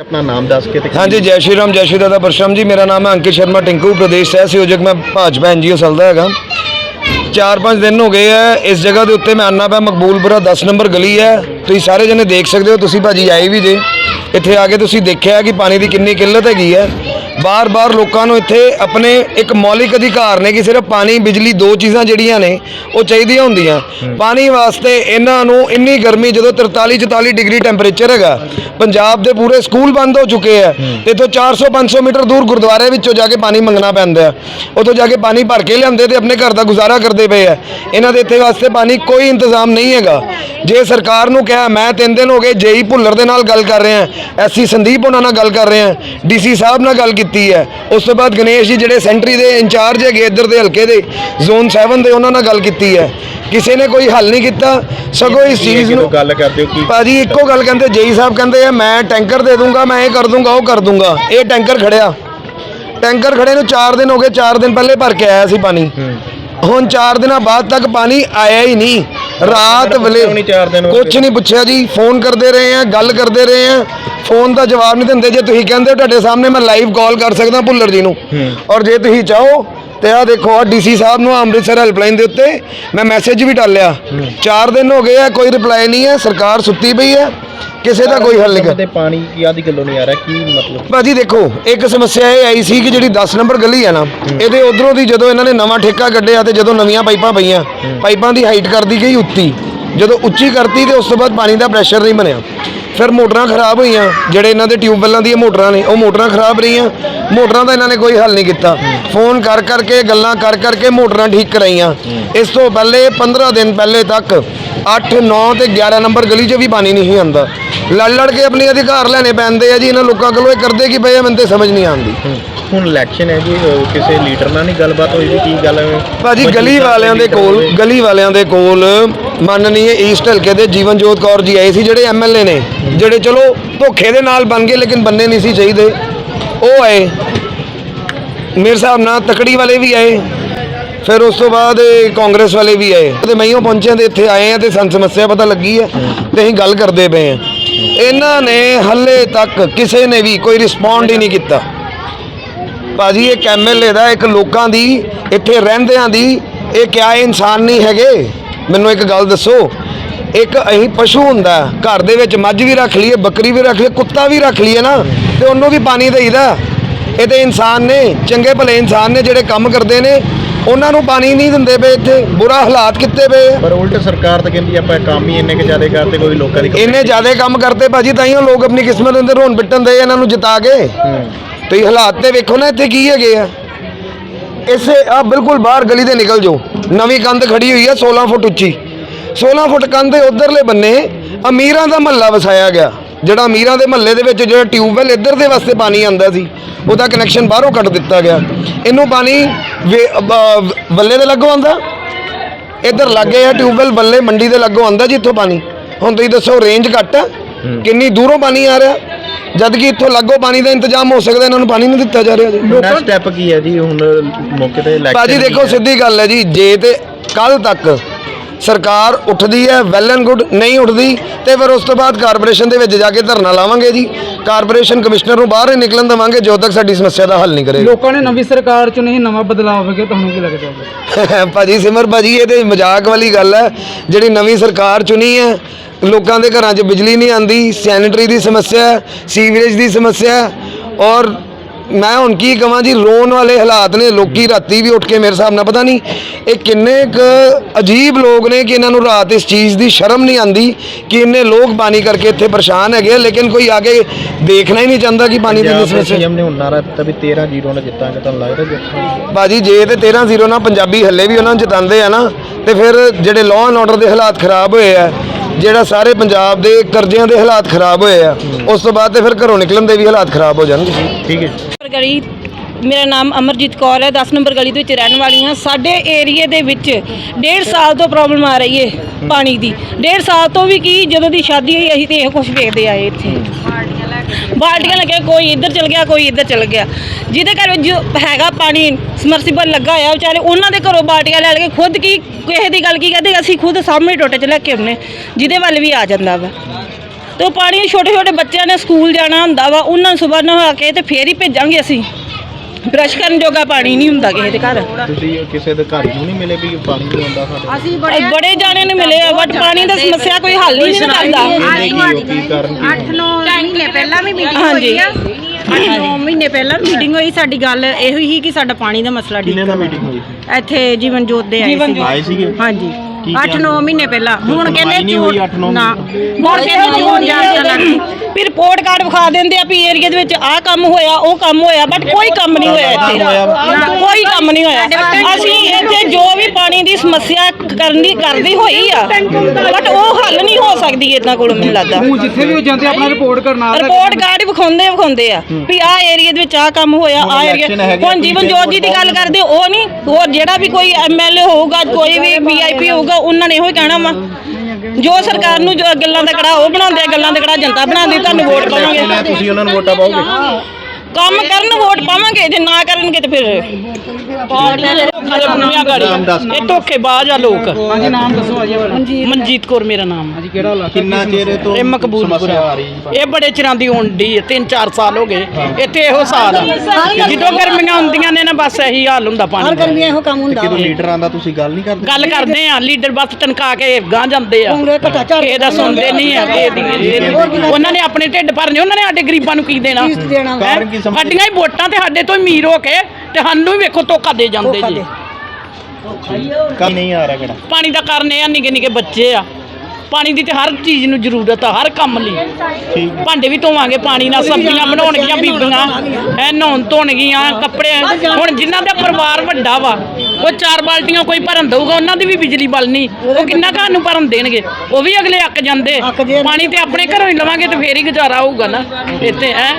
ਆਪਣਾ ਨਾਮ ਦੱਸ ਕੇ ਤੇ ਹਾਂਜੀ, ਜੈ ਸ਼੍ਰੀ ਰਾਮ, ਜੈ ਸ਼੍ਰੀ ਦਾਦਾ ਪਰਸ਼ਮ ਜੀ, ਮੇਰਾ ਨਾਮ ਹੈ ਅੰਕਿਤ ਸ਼ਰਮਾ, ਟਿੰਕੂ ਪ੍ਰਦੇਸ਼ ਸਹਿ ਸੰਯੋਜਕ ਮੈਂ ਭਾਜਪਾ ਐਨਜੀਓ ਚੱਲਦਾ ਹੈਗਾ। ਚਾਰ ਪੰਜ ਦਿਨ ਹੋ ਗਏ ਹੈ, ਇਸ ਜਗ੍ਹਾ ਦੇ ਉੱਤੇ ਮੈਂ ਆਨਾ ਪਿਆ, ਮਕਬੂਲਪੁਰਾ 10 ਨੰਬਰ ਗਲੀ ਹੈ। ਤੁਸੀਂ ਸਾਰੇ ਜਣੇ ਦੇਖ ਸਕਦੇ ਹੋ, ਤੁਸੀਂ ਭਾਜੀ ਆਏ ਵੀ ਜੇ। ਇੱਥੇ ਆ ਕੇ ਤੁਸੀਂ ਦੇਖਿਆ ਕਿ ਪਾਣੀ ਦੀ ਕਿੰਨੀ ਕਿੱਲਤ ਹੈਗੀ ਹੈ। ਬਾਰ-ਬਾਰ ਲੋਕਾਂ ਨੂੰ ਇੱਥੇ ਆਪਣੇ ਇੱਕ ਮੌਲਿਕ ਅਧਿਕਾਰ ਨੇ ਕਿ ਸਿਰਫ ਪਾਣੀ ਬਿਜਲੀ ਦੋ ਚੀਜ਼ਾਂ ਜਿਹੜੀਆਂ ਨੇ ਉਹ ਚਾਹੀਦੀਆਂ ਹੁੰਦੀਆਂ। ਪਾਣੀ ਵਾਸਤੇ ਇਹਨਾਂ ਨੂੰ ਇੰਨੀ ਗਰਮੀ ਜਦੋਂ 43 44 ਡਿਗਰੀ ਟੈਂਪਰੇਚਰ ਹੈਗਾ ਪੰਜਾਬ ਦੇ ਪੂਰੇ ਸਕੂਲ ਬੰਦ ਹੋ ਚੁੱਕੇ ਆ। ਤੇ ਇੱਥੋਂ 400 500 ਮੀਟਰ ਦੂਰ ਗੁਰਦੁਆਰੇ ਵਿੱਚੋਂ ਜਾ ਕੇ ਪਾਣੀ ਮੰਗਣਾ ਪੈਂਦਾ ਹੈ। ਉੱਥੋਂ ਜਾ ਕੇ ਪਾਣੀ ਭਰ ਕੇ ਲਿਆਉਂਦੇ ਤੇ ਆਪਣੇ ਘਰ ਦਾ ਗੁਜ਼ਾਰਾ ਕਰਦੇ ਪਏ ਆ। ਇਹਨਾਂ ਦੇ ਇੱਥੇ ਵਾਸਤੇ ਪਾਣੀ ਕੋਈ ਇੰਤਜ਼ਾਮ ਨਹੀਂ ਹੈਗਾ। ਜੇ ਸਰਕਾਰ ਨੂੰ ਕਿਹਾ ਮੈਂ ਤਿੰਨ ਦਿਨ ਹੋ ਗਏ ਜੇਈ ਭੁੱਲਰ ਦੇ ਨਾਲ ਗੱਲ ਕਰ ਰਿਹਾ ਐਸਸੀ ਸੰਦੀਪ ਉਹਨਾਂ ਨਾਲ ਗੱਲ ਕਰ ਰਿਹਾ ਡੀਸੀ ਸਾਹਿਬ ਨਾਲ ਗੱਲ ਕੀਤੀ ਹੈ। ਉਸ ਤੋਂ ਬਾਅਦ ਗਣੇਸ਼ ਜੀ ਜਿਹੜੇ ਸੈਂਟਰੀ ਦੇ ਇੰਚਾਰਜ ਹੈਗੇ ਇੱਧਰ ਦੇ ਹਲਕੇ ਦੇ ਜ਼ੋਨ 7 ਦੇ ਉਹਨਾਂ ਨਾਲ ਗੱਲ ਕੀਤੀ ਹੈ। ਕਿਸੇ ਨੇ ਕੋਈ ਹੱਲ ਨਹੀਂ ਕੀਤਾ। ਸਗੋਂ ਇਸ ਚੀਜ਼ ਨੂੰ ਗੱਲ ਕਰਦੇ ਹੋ? ਕਿ ਭਾਜੀ ਇੱਕੋ ਗੱਲ ਕਹਿੰਦੇ ਜੇਈ ਸਾਹਿਬ ਕਹਿੰਦੇ ਆ ਮੈਂ ਟੈਂਕਰ ਦੇ ਦੂੰਗਾ ਮੈਂ ਇਹ ਕਰ ਦੂੰਗਾ ਉਹ ਕਰ ਦੂੰਗਾ। ਇਹ ਟੈਂਕਰ ਖੜਿਆ। ਟੈਂਕਰ ਖੜੇ ਨੂੰ 4 ਦਿਨ ਹੋ ਗਏ 4 ਦਿਨ ਪਹਿਲੇ ਭਰ ਕੇ ਆਇਆ ਸੀ ਪਾਣੀ। ਹੁਣ 4 ਦਿਨਾਂ ਬਾਅਦ ਤੱਕ ਪਾਣੀ ਆਇਆ ਹੀ ਨਹੀਂ। ਰਾਤ ਵੇਲੇ ਕੁਝ ਨਹੀਂ ਪੁੱਛਿਆ ਜੀ ਫੋਨ ਕਰਦੇ ਰਹੇ ਆ ਗੱਲ ਕਰਦੇ ਰਹੇ ਆ ਫੋਨ ਦਾ ਜਵਾਬ ਨਹੀਂ ਦਿੰਦੇ। ਜੇ ਤੁਸੀਂ ਕਹਿੰਦੇ ਹੋ ਤੁਹਾਡੇ ਸਾਹਮਣੇ ਮੈਂ ਲਾਈਵ ਕਾਲ ਕਰ ਸਕਦਾ ਭੁੱਲਰ ਜੀ ਨੂੰ। ਔਰ ਜੇ ਤੁਸੀਂ ਚਾਹੋ ਤੇ ਆ ਦੇਖੋ ਆ ਡੀਸੀ ਸਾਹਿਬ ਨੂੰ ਅੰਮ੍ਰਿਤਸਰ ਹੈਲਪਲਾਈਨ ਦੇ ਉੱਤੇ ਮੈਂ ਮੈਸੇਜ ਵੀ ਡਾਲਿਆ 4 ਦਿਨ ਹੋ ਗਏ ਆ ਕੋਈ ਰਿਪਲਾਈ ਨਹੀਂ ਹੈ ਸਰਕਾਰ ਸੁੱਤੀ ਪਈ ਹੈ ਕਿਸੇ ਦਾ ਕੋਈ ਹੱਲ ਨਹੀਂ। ਤੇ ਪਾਣੀ ਯਾਦ ਹੀ ਗੱਲੋਂ ਨਹੀਂ ਆ ਰਿਹਾ ਕੀ ਮਤਲਬ? ਭਾਜੀ ਦੇਖੋ ਇੱਕ ਸਮੱਸਿਆ ਇਹ ਆਈ ਸੀ ਕਿ ਜਿਹੜੀ 10 ਨੰਬਰ ਗਲੀ ਹੈ ਨਾ ਇਹਦੇ ਉਧਰੋਂ ਦੀ ਜਦੋਂ ਇਹਨਾਂ ਨੇ ਨਵਾਂ ਠੇਕਾ ਕੱਢਿਆ ਤੇ ਜਦੋਂ ਨਵੀਆਂ ਪਾਈਪਾਂ ਪਈਆਂ ਪਾਈਪਾਂ ਦੀ ਹਾਈਟ ਕਰਦੀ ਗਈ ਉੱਤੀ। ਜਦੋਂ ਉੱਚੀ ਕਰਤੀ ਤੇ ਉਸ ਤੋਂ ਬਾਅਦ ਪਾਣੀ ਦਾ ਪ੍ਰੈਸ਼ਰ ਨਹੀਂ ਬਣਿਆ। ਫਿਰ ਮੋਟਰਾਂ ਖਰਾਬ ਹੋਈਆਂ, ਜਿਹੜੇ ਇਹਨਾਂ ਦੇ ਟਿਊਬਵੈੱਲਾਂ ਦੀਆਂ ਮੋਟਰਾਂ ਨੇ, ਉਹ ਮੋਟਰਾਂ ਖਰਾਬ ਰਹੀਆਂ। ਮੋਟਰਾਂ ਦਾ ਇਹਨਾਂ ਨੇ ਕੋਈ ਹੱਲ ਨਹੀਂ ਕੀਤਾ। ਫੋਨ ਕਰ ਕਰਕੇ, ਗੱਲਾਂ ਕਰ ਕਰਕੇ ਮੋਟਰਾਂ ਠੀਕ ਕਰਾਈਆਂ। ਇਸ ਤੋਂ ਪਹਿਲੇ 15 ਦਿਨ ਪਹਿਲੇ ਤੱਕ 8 9 ਤੇ 11 ਨੰਬਰ ਗਲੀ 'ਚ ਵੀ ਪਾਣੀ ਨਹੀਂ ਆਉਂਦਾ। ਲੜ ਲੜ ਕੇ ਆਪਣੇ ਅਧਿਕਾਰ ਲੈਣੇ ਪੈਂਦੇ ਆ ਜੀ ਇਹਨਾਂ ਲੋਕਾਂ ਕੋਲੋਂ ਇਹ ਕਰਦੇ ਕੀ ਪਏ ਆ ਮੈਨੂੰ ਤੇ ਸਮਝ ਨਹੀਂ ਆਉਂਦੀ। ਹੁਣ ਇਲੈਕਸ਼ਨ ਹੈ ਜੀ ਅਹ ਕਿਸੇ ਲੀਡਰ ਨਾਲ ਨਹੀਂ ਗੱਲਬਾਤ ਹੋਈ ਜੀ ਕੀ ਗੱਲ ਹੈ। ਭਾਜੀ ਗਲੀ ਵਾਲਿਆਂ ਦੇ ਕੋਲ ਗਲੀ ਵਾਲਿਆਂ ਦੇ ਕੋਲ ਮੰਨਨੀਏ ਈਸਟ ਹਲਕੇ ਦੇ ਜੀਵਨਜੋਤ ਕੌਰ ਜੀ ਆਏ ਸੀ ਜਿਹੜੇ ਐਮਐਲਏ ਨੇ ਜਿਹੜੇ ਚਲੋ ਧੋਖੇ ਦੇ ਨਾਲ ਬਣ ਗਏ ਲੇਕਿਨ ਬੰਨੇ ਨਹੀਂ ਸੀ ਚਾਹੀਦੇ। ਉਹ ਆਏ। ਮੇਰੇ ਹਿਸਾਬ ਨਾਲ ਤਕੜੀ ਵਾਲੇ ਵੀ ਆਏ। ਫਿਰ ਉਸ ਤੋਂ ਬਾਅਦ ਇਹ ਕਾਂਗਰਸ ਵਾਲੇ ਵੀ ਆਏ। ਤੇ ਮਈਓ ਪਹੁੰਚਿਆ ਤੇ ਇੱਥੇ ਆਏ ਆ ਤੇ ਸਾਨੂੰ ਸਮੱਸਿਆ ਪਤਾ ਲੱਗੀ ਹੈ ਤੇ ਅਸੀਂ ਗੱਲ ਕਰਦੇ ਪਏ ਆ। ਇਹਨਾਂ ਨੇ ਹੱਲੇ ਤੱਕ ਕਿਸੇ ਨੇ ਵੀ ਕੋਈ ਰਿਸਪੌਂਡ ਹੀ ਨਹੀਂ ਕੀਤਾ। ਭਾਜੀ, ਇੱਕ ਐਮਐਲਏ ਦਾ, ਇੱਕ ਲੋਕਾਂ ਦੀ, ਇੱਥੇ ਰਹਿੰਦਿਆਂ ਦੀ, ਇਹ ਕਿਆ ਇਨਸਾਨ ਨਹੀਂ ਹੈਗੇ? ਮੈਨੂੰ ਇੱਕ ਗੱਲ ਦੱਸੋ। ਇੱਕ ਅਸੀਂ ਪਸ਼ੂ ਹੁੰਦਾ, ਘਰ ਦੇ ਵਿੱਚ ਮੱਝ ਵੀ ਰੱਖ ਲਈਏ, ਬੱਕਰੀ ਵੀ ਰੱਖ ਲਈਏ, ਕੁੱਤਾ ਵੀ ਰੱਖ ਲਈਏ ਨਾ, ਤੇ ਉਹਨੂੰ ਵੀ ਪਾਣੀ ਦੇਈਦਾ। ਇਹ ਤੇ ਇਨਸਾਨ ਨੇ, ਚੰਗੇ ਭਲੇ ਇਨਸਾਨ ਨੇ ਜਿਹੜੇ ਕੰਮ ਕਰਦੇ ਨੇ ਉਹਨਾਂ ਨੂੰ ਪਾਣੀ ਨਹੀਂ ਦਿੰਦੇ ਪਏ ਇੱਥੇ ਬੁਰਾ ਹਾਲਾਤ ਕਿੱਤੇ ਪਏ ਆ। ਪਰ ਉਲਟ ਸਰਕਾਰ ਤਾਂ ਕਹਿੰਦੀ ਆਪਾਂ ਕੰਮ ਹੀ ਇੰਨੇ ਕਿ ਜ਼ਿਆਦਾ ਕਰਦੇ ਕੋਈ ਲੋਕਾਂ ਦੀ ਇੰਨੇ ਜ਼ਿਆਦਾ ਕੰਮ ਕਰਤੇ ਭਾਜੀ ਤਾਂ ਹੀ ਉਹ ਲੋਕ ਆਪਣੀ ਕਿਸਮਤ ਦੇ ਅੰਦਰ ਰੋਣ ਪਿੱਟਣ ਦੇ ਇਹਨਾਂ ਨੂੰ ਜਿਤਾ ਕੇ। ਤੁਸੀਂ ਹਾਲਾਤ ਤੇ ਵੇਖੋ ਨਾ ਇੱਥੇ ਕੀ ਹੈਗੇ ਆ। ਇਸੇ ਆ ਬਿਲਕੁਲ ਬਾਹਰ ਗਲੀ ਦੇ ਨਿਕਲ ਜਾਓ। ਨਵੀਂ ਕੰਧ ਖੜੀ ਹੋਈ ਆ 16 ਫੁੱਟ ਉੱਚੀ। 16 ਫੁੱਟ ਕੰਧ ਦੇ ਉਧਰਲੇ ਬੰਨੇ ਅਮੀਰਾਂ ਦਾ ਮਹੱਲਾ ਵਸਾਇਆ ਗਿਆ। ਜਿਹੜਾ ਅਮੀਰਾਂ ਦੇ ਮਹੱਲੇ ਦੇ ਵਿੱਚ ਜਿਹੜਾ ਟਿਊਬਵੈਲ ਇੱਧਰ ਦੇ ਵਾਸਤੇ ਪਾਣੀ ਆਂਦਾ ਸੀ ਉਹਦਾ ਕਨੈਕਸ਼ਨ ਬਾਹਰੋਂ ਕੱਟ ਦਿੱਤਾ ਗਿਆ। ਇਹਨੂੰ ਪਾਣੀ ਬੱਲੇ ਦੇ ਲੱਗੋ ਆਂਦਾ ਇੱਧਰ ਲੱਗੇ ਆ ਟਿਊਬਵੈਲ ਬੱਲੇ ਮੰਡੀ ਦੇ ਲੱਗੋ ਆਂਦਾ ਜੀ ਇੱਥੋਂ ਪਾਣੀ। ਹੁਣ ਤੁਸੀਂ ਦੱਸੋ ਰੇਂਜ ਘੱਟ ਆ? ਕਿੰਨੀ ਦੂਰੋਂ ਪਾਣੀ ਆ ਰਿਹਾ? ਜਦ ਕਿ ਇੱਥੋਂ ਲੱਗੋ ਪਾਣੀ ਦਾ ਇੰਤਜ਼ਾਮ ਹੋ ਸਕਦਾ ਇਹਨਾਂ ਨੂੰ ਪਾਣੀ ਨਹੀਂ ਦਿੱਤਾ ਜਾ ਰਿਹਾ ਜੀ। ਨੈਕਸਟ ਸਟੈਪ ਕੀ ਹੈ ਜੀ? ਹੁਣ ਮੌਕੇ ਤੇ ਇਲੈਕਸ਼ਨ ਭਾਜੀ ਦੇਖੋ ਸਿੱਧੀ ਗੱਲ ਹੈ ਜੀ ਜੇ ਤੇ ਕੱਲ ਤੱਕ ਸਰਕਾਰ ਉੱਠਦੀ ਹੈ ਵੈਲ ਐਂਡ ਗੁੱਡ ਨਹੀਂ ਉੱਠਦੀ ਤੇ ਫਿਰ ਉਸ ਤੋਂ ਬਾਅਦ ਕਾਰਪੋਰੇਸ਼ਨ ਦੇ ਵਿੱਚ ਜਾ ਕੇ ਧਰਨਾ ਲਾਵਾਂਗੇ ਜੀ। ਕਾਰਪੋਰੇਸ਼ਨ ਕਮਿਸ਼ਨਰ ਨੂੰ ਬਾਹਰ ਹੀ ਨਿਕਲਣ ਦੇਵਾਂਗੇ ਜਦੋਂ ਤੱਕ ਸਾਡੀ ਸਮੱਸਿਆ ਦਾ ਹੱਲ ਨਹੀਂ ਕਰੇਗਾ। ਲੋਕਾਂ ਨੇ ਨਵੀਂ ਸਰਕਾਰ ਚ ਨਹੀਂ ਨਵਾਂ ਬਦਲਾਅ ਹੋਵੇਗਾ ਤੁਹਾਨੂੰ ਕੀ ਲੱਗਦਾ ਭਾਜੀ ਸਿਮਰ ਭਾਜੀ ਇਹ ਤੇ ਮਜ਼ਾਕ ਵਾਲੀ ਗੱਲ ਹੈ ਜਿਹੜੀ ਨਵੀਂ ਸਰਕਾਰ ਚੁਣੀ ਹੈ ਲੋਕਾਂ ਦੇ ਘਰਾਂ 'ਚ ਬਿਜਲੀ ਨਹੀਂ ਆਂਦੀ ਸੈਨੀਟਰੀ ਦੀ ਸਮੱਸਿਆ ਸੀਵਰੇਜ ਦੀ ਸਮੱਸਿਆ ਔਰ ਮੈਂ ਹੁਣ ਕੀ ਕਹਾਂ ਜੀ ਰੋਣ ਵਾਲੇ ਹਾਲਾਤ ਨੇ ਲੋਕੀ ਰਾਤੀ ਵੀ ਉੱਠ ਕੇ ਮੇਰੇ ਹਿਸਾਬ ਨਾਲ ਪਤਾ ਨਹੀਂ ਇਹ ਕਿੰਨੇ ਕੁ ਅਜੀਬ ਲੋਕ ਨੇ ਕਿ ਇਹਨਾਂ ਨੂੰ ਰਾਤ ਇਸ ਚੀਜ਼ ਦੀ ਸ਼ਰਮ ਨਹੀਂ ਆਂਦੀ ਕਿ ਇੰਨੇ ਲੋਕ ਪਾਣੀ ਕਰਕੇ ਇੱਥੇ ਪਰੇਸ਼ਾਨ ਹੈਗੇ ਆ, ਲੇਕਿਨ ਕੋਈ ਆ ਕੇ ਦੇਖਣਾ ਹੀ ਨਹੀਂ ਚਾਹੁੰਦਾ ਕਿ ਪਾਣੀ ਦੀ ਸਮੱਸਿਆ ਸੀਐਮ ਨੇ ਹੁਣ ਨਾਰਾ ਦਿੱਤਾ ਵੀ 13 ਜ਼ੀਰੋ ਨਾਲ ਜਿੱਤਾਂਗੇ ਤੁਹਾਨੂੰ ਲੱਗਦਾ ਜਿੱਤਾਂਗੇ ਬਾਜੀ ਜੇ ਤੇ 13-0 ਨਾਲ ਪੰਜਾਬੀ ਹੱਲੇ ਵੀ ਉਹਨਾਂ ਨੂੰ ਜਿਤਾਉਂਦੇ ਆ ਨਾ ਤੇ ਫਿਰ ਜਿਹੜੇ ਲਾਅ ਐਂਡ ਆਰਡਰ ਦੇ ਹਾਲਾਤ ਖਰਾਬ ਹੋਏ ਆ ਜਿਹੜਾ ਸਾਰੇ ਪੰਜਾਬ ਦੇ ਕਰਜ਼ਿਆਂ ਦੇ ਹਾਲਾਤ ਖਰਾਬ ਹੋਏ ਆ ਉਸ ਤੋਂ ਬਾਅਦ ਤੇ ਫਿਰ ਘਰੋਂ ਨਿਕਲਣ ਦੇ ਵੀ ਹਾਲਾਤ ਖਰਾਬ ਹੋ ਜਾਣਗੇ। ਠੀਕ ਹੈ ਗਲੀ, ਮੇਰਾ ਨਾਮ ਅਮਰਜੀਤ ਕੌਰ ਹੈ 10 ਨੰਬਰ ਗਲੀ ਦੇ ਵਿੱਚ ਰਹਿਣ ਵਾਲੀ ਹਾਂ। ਸਾਡੇ ਏਰੀਏ ਦੇ ਵਿੱਚ ਡੇਢ ਸਾਲ ਤੋਂ ਪ੍ਰੋਬਲਮ ਆ ਰਹੀ ਹੈ ਪਾਣੀ ਦੀ। ਡੇਢ ਸਾਲ ਤੋਂ ਵੀ ਕੀ, ਜਦੋਂ ਦੀ ਸ਼ਾਦੀ ਹੋਈ, ਅਸੀਂ ਤੇ ਇਹ ਕੁਝ ਵੇਖਦੇ ਆਏ ਇੱਥੇ। ਬਾਲਟੀਆਂ ਲੱਗਿਆ, ਕੋਈ ਇੱਧਰ ਚਲ ਗਿਆ, ਕੋਈ ਇੱਧਰ ਚਲ ਗਿਆ। ਜਿਹਦੇ ਘਰ ਜੋ ਹੈਗਾ ਪਾਣੀ ਸਮਰਸੀਬਲ ਲੱਗਾ ਹੋਇਆ, ਵਿਚਾਰੇ ਉਹਨਾਂ ਦੇ ਘਰੋਂ ਬਾਲਟੀਆਂ ਲੈ ਕੇ ਖੁਦ ਕੀ, ਕਿਸੇ ਦੀ ਗੱਲ ਕੀ ਕਹਦੇ, ਅਸੀਂ ਖੁਦ ਸਾਹਮਣੇ ਟੋਟੇ ਚ ਲੈ ਕੇ ਆਉਂਦੇ ਜਿਹਦੇ ਵੱਲ ਵੀ ਆ ਜਾਂਦਾ ਵਾ। ਤੇ ਉਹ ਪਾਣੀ ਛੋਟੇ ਛੋਟੇ ਬੱਚਿਆਂ ਨੇ ਸਕੂਲ ਜਾਣਾ ਹੁੰਦਾ ਵਾ ਉਹਨਾਂ ਨੂੰ ਸਵੇਰ ਨਹਾ ਕੇ ਤੇ ਫੇਰ ਹੀ ਭੇਜਾਂਗੇ ਅਸੀਂ। ਬ੍ਰਸ਼ ਕਰਨ ਜੋਗਾ ਪਾਣੀ ਨਹੀਂ ਹੁੰਦਾ ਕਿਸੇ ਦੇ ਘਰ। ਤੁਸੀਂ ਕਿਸੇ ਦੇ ਘਰ ਨੂੰ ਨਹੀਂ ਮਿਲੇ ਵੀ ਪਾਣੀ ਨਹੀਂ ਆਉਂਦਾ ਸਾਡੇ ਅਸੀਂ ਬੜੇ ਜਾਣੇ ਨੂੰ ਮਿਲੇ ਆ ਬਟ ਪਾਣੀ ਦੀ ਸਮੱਸਿਆ ਕੋਈ ਹੱਲ ਹੀ ਨਹੀਂ ਕਰਦਾ। ਕਿੰਨੇ ਕੀ ਕੀ ਕਾਰਨ ਕੀ ਅੱਠ ਨੌ ਮਹੀਨੇ ਪਹਿਲਾਂ ਵੀ ਮੀਟਿੰਗ ਹਾਂਜੀ। ਹੋਈ ਆ। ਅੱਠ ਨੌ ਮਹੀਨੇ ਪਹਿਲਾਂ ਮੀਟਿੰਗ ਹੋਈ ਸਾਡੀ ਗੱਲ ਇਹੋ ਹੀ ਕਿ ਸਾਡਾ ਪਾਣੀ ਦਾ ਮਸਲਾ ਠੀਕ ਕਿੰਨੇ ਦਾ ਮੀਟਿੰਗ ਹੋਈ? ਇੱਥੇ ਜੀਵਨ ਜੋਤ ਦੇ ਆਏ ਸੀ। ਆਏ ਸੀਗੇ? ਹਾਂਜੀ। ਕੀ 8 9 ਮਹੀਨੇ ਪਹਿਲਾਂ। ਹੁਣ ਸੁਣਵਾਈ ਕਹਿੰਦੇ ਨਹੀਂ ਹੋਈ ਅੱਠ ਨੌ। ਨਾ ਹੁਣ ਕਹਿੰਦੇ ਜੂਨ ਜਾਂ ਲੱਗ ਫਿਰ ਰਿਪੋਰਟ ਕਾਰਡ ਵਿਖਾ ਦਿੰਦੇ ਆ ਵੀ ਏਰੀਆ ਦੇ ਵਿੱਚ ਆਹ ਕੰਮ ਹੋਇਆ ਉਹ ਕੰਮ ਹੋਇਆ ਬਟ ਕੋਈ ਕੰਮ ਨਹੀਂ ਹੋਇਆ ਇੱਥੇ। ਕੋਈ ਕੰਮ ਨਹੀਂ ਹੋਇਆ। ਅਸੀਂ ਇੱਥੇ ਜੋ ਵੀ ਪਾਣੀ ਦੀ ਸਮੱਸਿਆ ਕਰਨੀ ਕਰਦੀ ਹੋਈ ਆ। ਬਟ ਉਹ ਹੱਲ ਨਹੀਂ ਹੋ ਸਕਦੀ ਇਹਨਾਂ ਕੋਲੋਂ ਮੈਨੂੰ ਲੱਗਦਾ। ਹੁਣ ਜਿੱਥੇ ਵੀ ਉਹ ਜਾਂਦੇ ਆਪਣਾ ਰਿਪੋਰਟ ਕਰਨ ਆ ਰਿਪੋਰਟ ਕਾਰਡ ਵਿਖਾਉਂਦੇ ਵਿਖਾਉਂਦੇ ਆ ਵੀ ਆਹ ਏਰੀਆ ਦੇ ਵਿੱਚ ਆਹ ਕੰਮ ਹੋਇਆ election ਏਰੀਆ ਹੁਣ ਜੀਵਨ ਜੋਤ ਜੀ ਦੀ ਗੱਲ ਕਰਦੇ ਉਹ ਨਹੀਂ ਹੋਰ ਜਿਹੜਾ ਵੀ ਕੋਈ ਐਮਐਲਏ ਹੋਊਗਾ ਕੋਈ ਵੀ ਵੀਆਈਪੀ ਹੋਊਗਾ ਉਹਨਾਂ ਨੇ ਇਹੋ ਹੀ ਕਹਿਣਾ ਵਾ। ਜੋ ਸਰਕਾਰ ਨੂੰ ਗੱਲਾਂ ਦਾ ਕੜਾ ਉਹ ਬਣਾਉਂਦੇ ਆ ਗੱਲਾਂ ਦਾ ਕੜਾ ਜਨਤਾ ਬਣਾਉਂਦੀ ਤੁਹਾਨੂੰ ਵੋਟ ਪਾਵਾਂਗੇ। ਹੈ, ਤੁਸੀਂ ਉਹਨਾਂ ਨੂੰ ਵੋਟਾਂ ਪਾਓਗੇ? ਕੰਮ ਕਰਨ ਵੋਟ ਪਾਵਾਂਗੇ ਜੇ ਨਾ ਕਰਨਗੇ ਤੇ ਫਿਰ ਇਹ ਧੋਖੇਬਾਜ਼ ਆ ਲੋਕ। ਹਾਂਜੀ ਨਾਮ ਦੱਸੋ ਅਜੇ ਵਾਲਾ। ਮਨਜੀਤ ਕੌਰ ਮੇਰਾ ਨਾਮ। ਹਾਂਜੀ ਕਿਹੜਾ ਇਲਾਕਾ? ਕਿੰਨਾ ਚਿਰ ਤੋਂ ਇਹ ਮਕਬੂਲਪੁਰਾ ਇਹ ਬੜੇ ਚਿਰਾਂ ਦੀ ਹੁੰਦੀ ਹੈ 3-4 ਸਾਲ ਹੋ ਗਏ। ਇੱਥੇ ਇਹੋ ਸਾਲ ਆ। ਜਦੋਂ ਗਰਮੀਆਂ ਹੁੰਦੀਆਂ ਨੇ ਨਾ ਬਸ ਇਹੀ ਹਾਲ ਹੁੰਦਾ ਪਾਣੀ ਦਾ। ਇਹੋ ਕੰਮ ਹੁੰਦਾ। ਕਿਦੋਂ ਲੀਡਰ ਆਂਦਾ ਤੁਸੀਂ ਗੱਲ ਨਹੀਂ ਕਰਦੇ? ਗੱਲ ਕਰਦੇ ਆ ਲੀਡਰ ਬਸ ਤਨਕਾ ਕੇ ਗਾਂ ਜਾਂਦੇ ਆ। ਕਿਸੇ ਦਾ ਸੁਣਦੇ ਨਹੀਂ ਆ ਦੀ ਦੀ। ਉਹਨਾਂ ਨੇ ਆਪਣੇ ਢਿੱਡ ਭਰਨੇ ਉਹਨਾਂ ਨੇ ਸਾਡੇ ਗਰੀਬਾਂ ਨੂੰ ਕੀ ਦੇਣਾ? ਕਾਰਨ ਕੀ ਸਮਝ ਸਾਡੀਆਂ ਹੀ ਵੋਟਾਂ ਤੇ ਸਾਡੇ ਤੋਂ ਹੀ ਅਮੀਰ ਹੋ ਕੇ ਤੇ ਸਾਨੂੰ ਹੀ ਵੇਖੋ ਧੋਖਾ ਦੇ ਜਾਂਦੇ ਜੀ। ਕੰਮ ਨਹੀਂ ਆ ਰਿਹਾ ਕਿਹੜਾ। ਪਾਣੀ ਦਾ ਕਾਰਨ ਇਹ ਆ ਨਿੱਕੇ ਨਿੱਕੇ ਬੱਚੇ ਆ। ਪਾਣੀ ਦੀ ਤੇ ਹਰ ਚੀਜ਼ ਨੂੰ ਜ਼ਰੂਰਤ ਆ ਹਰ ਕੰਮ ਲਈ। ਠੀਕ ਭਾਂਡੇ ਵੀ ਧੋਵਾਂਗੇ ਪਾਣੀ ਨਾਲ ਸਬਜ਼ੀਆਂ ਬਣਾਉਣਗੀਆਂ ਬੀਬੀਆਂ। ਐ ਨਹਾਉਣ ਧੋਣਗੀਆਂ ਕੱਪੜੇ ਹੁਣ ਜਿਨ੍ਹਾਂ ਦਾ ਪਰਿਵਾਰ ਵੱਡਾ ਵਾ ਉਹ ਚਾਰ ਬਾਲਟੀਆਂ ਕੋਈ ਭਰਨ ਦਊਗਾ ਉਹਨਾਂ ਦੀ ਵੀ ਬਿਜਲੀ ਬਲਣੀ। ਉਹ ਕਿੰਨਾ ਘਰ ਨੂੰ ਭਰਨ ਦੇਣਗੇ? ਉਹ ਵੀ ਅਗਲੇ ਅੱਕ ਜਾਂਦੇ। ਪਾਣੀ ਤੇ ਆਪਣੇ ਘਰੋਂ ਹੀ ਲਵਾਂਗੇ ਤੇ ਫੇਰ ਹੀ ਗੁਜ਼ਾਰਾ ਹੋਊਗਾ ਨਾ। ਇੱਥੇ ਹੈ?